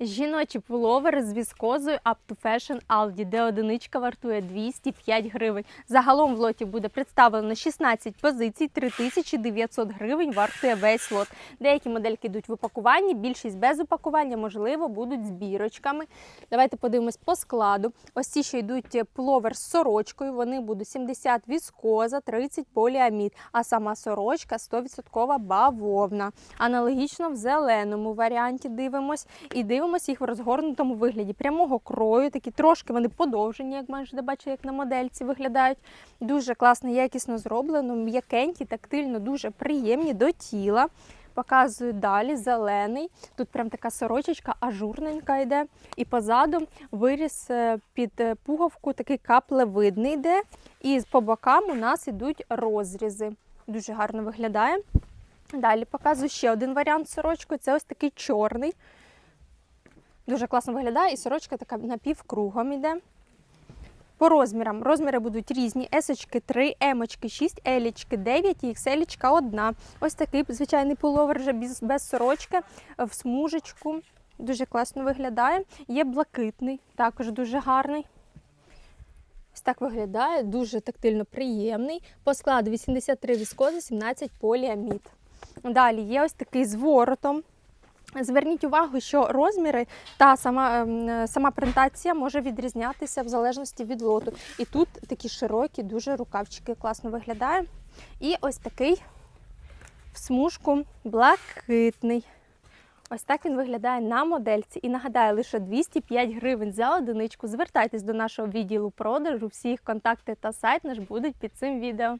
Жіночий пуловер з віскозою Up to Fashion Aldi, де одиничка вартує 205 гривень. Загалом в лоті буде представлено 16 позицій, 3900 гривень вартує весь лот. Деякі модельки йдуть в упакуванні, більшість без упакування, можливо, будуть з бірочками. Давайте подивимось по складу. Ось ці, що йдуть пуловер з сорочкою, вони будуть 70 віскоза, 30 поліамід, а сама сорочка 100% бавовна. Аналогічно в зеленому варіанті дивимось і дивимося їх в розгорнутому вигляді прямого крою, такі трошки вони подовжені, як можете бачити, як на модельці виглядають. Дуже класно, якісно зроблено, м'якенькі, тактильно, дуже приємні до тіла. Показую далі зелений. Тут прям така сорочечка ажурненька йде. І позаду виріс е, під е, пуговку такий каплевидний йде. І по бокам у нас йдуть розрізи. Дуже гарно виглядає. Далі показую ще один варіант з сорочкою. Це ось такий чорний. Дуже класно виглядає, і сорочка така напівкругом йде. По розмірам. Розміри будуть різні. Есочки 3, емочки 6, елічки 9 і ікселічка 1. Ось такий звичайний пуловер вже без, без сорочки в смужечку. Дуже класно виглядає. Є блакитний, також дуже гарний. Ось так виглядає, дуже тактильно приємний. По складу 83 віскози, 17 поліамід. Далі є ось такий з воротом. Зверніть увагу, що розміри та сама, ем, сама принтація може відрізнятися в залежності від лоту. І тут такі широкі, дуже рукавчики класно виглядає. І ось такий в смужку блакитний. Ось так він виглядає на модельці. І нагадаю, лише 205 гривень за одиничку. Звертайтесь до нашого відділу продажу. Всі їх контакти та сайт наш будуть під цим відео.